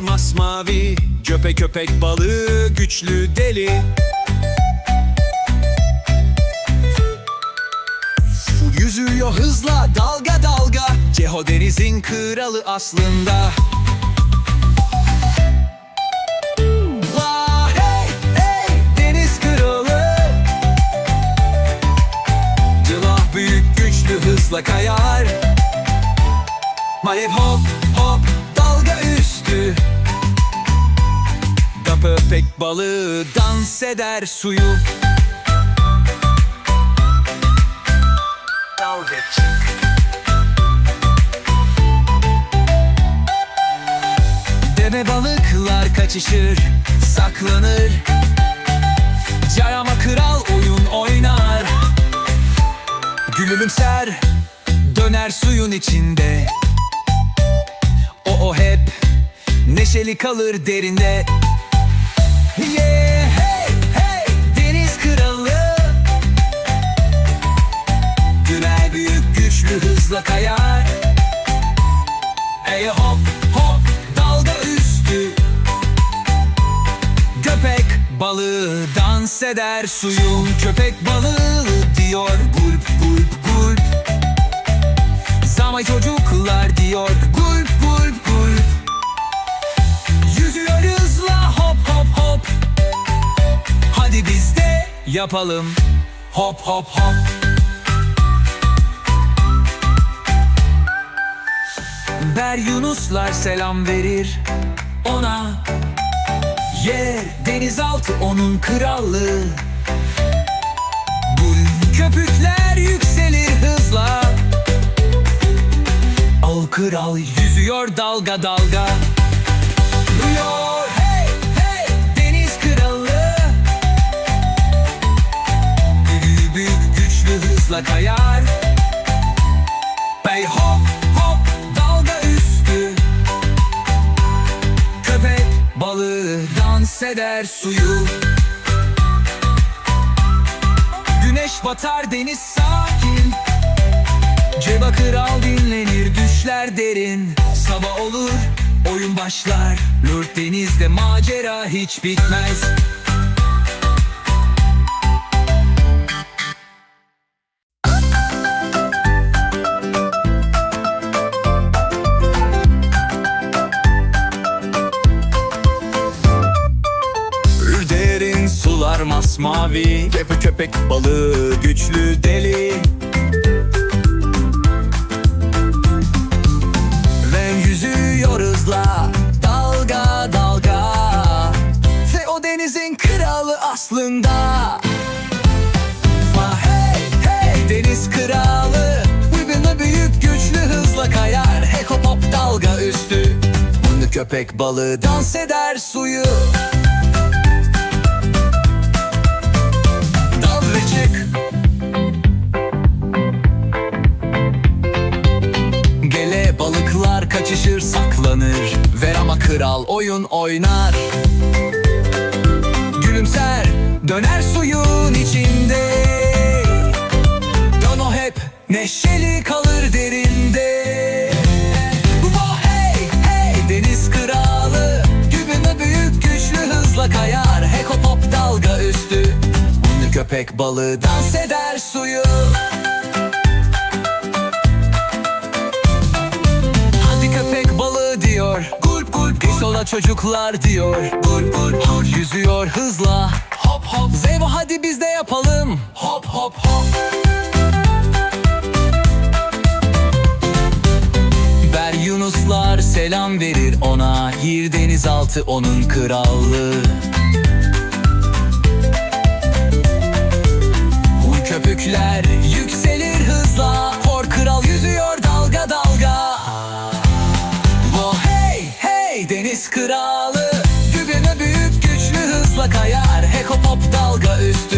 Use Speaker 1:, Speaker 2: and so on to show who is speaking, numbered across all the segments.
Speaker 1: masmavi Köpek köpek balığı güçlü deli. Yüzüyor hızla dalga dalga Ceho denizin kralı aslında. Vah hey hey deniz kralı. Cıvah büyük güçlü hızla kayar. Hop köpek balığı dans eder suyu. Dalga çık. Deve balıklar kaçışır, saklanır. Cayama kral oyun oynar. Gülümser, döner suyun içinde. O o hep neşeli kalır derinde Hey, hey, deniz kralı. Güler büyük güçlü hızla kayar. Ey hop hop dalga üstü. Köpek balığı dans eder suyun. Köpek balığı diyor gulp gulp gulp. Zamay çocuklar diyor yapalım. Hop hop hop. Ber Yunuslar selam verir ona. Yer denizaltı onun krallığı Bul köpükler yükselir hızla. Al kral yüzüyor dalga dalga. Duyuyor hızla kayar Bey hop hop dalga üstü. Köpek balığı dans eder suyu. Güneş batar deniz sakin. Ceba kral dinlenir düşler derin. Sabah olur oyun başlar. Lurt denizde macera hiç bitmez masmavi Köpek köpek balığı güçlü deli. Ve yüzüyor hızla dalga dalga. Ve o denizin kralı aslında. Vah hey hey deniz kralı. Bugünü büyük güçlü hızla kayar. Hop dalga üstü. Bunu köpek balığı dans eder suyu saklanır Ver ama kral oyun oynar. Gülümser döner suyun içinde. Dono hep neşeli kalır derinde. Vah hey hey deniz kralı. Gübüne büyük güçlü hızla kayar. Hop dalga üstü. Ünlü köpek balığı dans eder suyu çocuklar diyor. Gulp gulp hop Yüzüyor hızla. Hop hop. Zevo hadi biz de yapalım. Hop hop hop. Ber Yunuslar selam verir ona. Yir denizaltı onun krallığı. Köpükler yükselir hızla deniz kralı Gübüne büyük güçlü hızla kayar hop dalga üstü.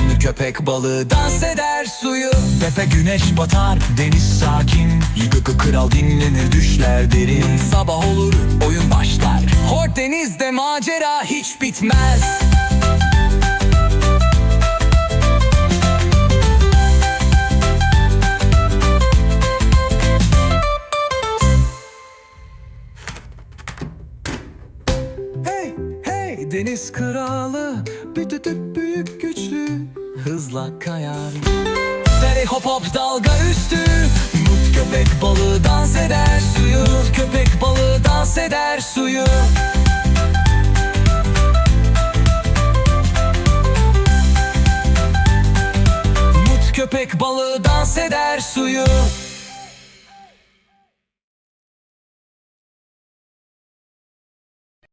Speaker 1: Ünlü köpek balığı dans eder suyu. Tepe güneş batar deniz sakin. Yıkıkı kral dinlenir düşler derin. Sabah olur oyun başlar. Hor denizde macera hiç bitmez Deniz kralı Bütütüp büyük güçlü Hızla kayar. Dere hop hop dalga üstü Mut köpek balığı dans eder suyu. Mut köpek balığı dans eder suyu. Mut köpek balığı dans eder suyu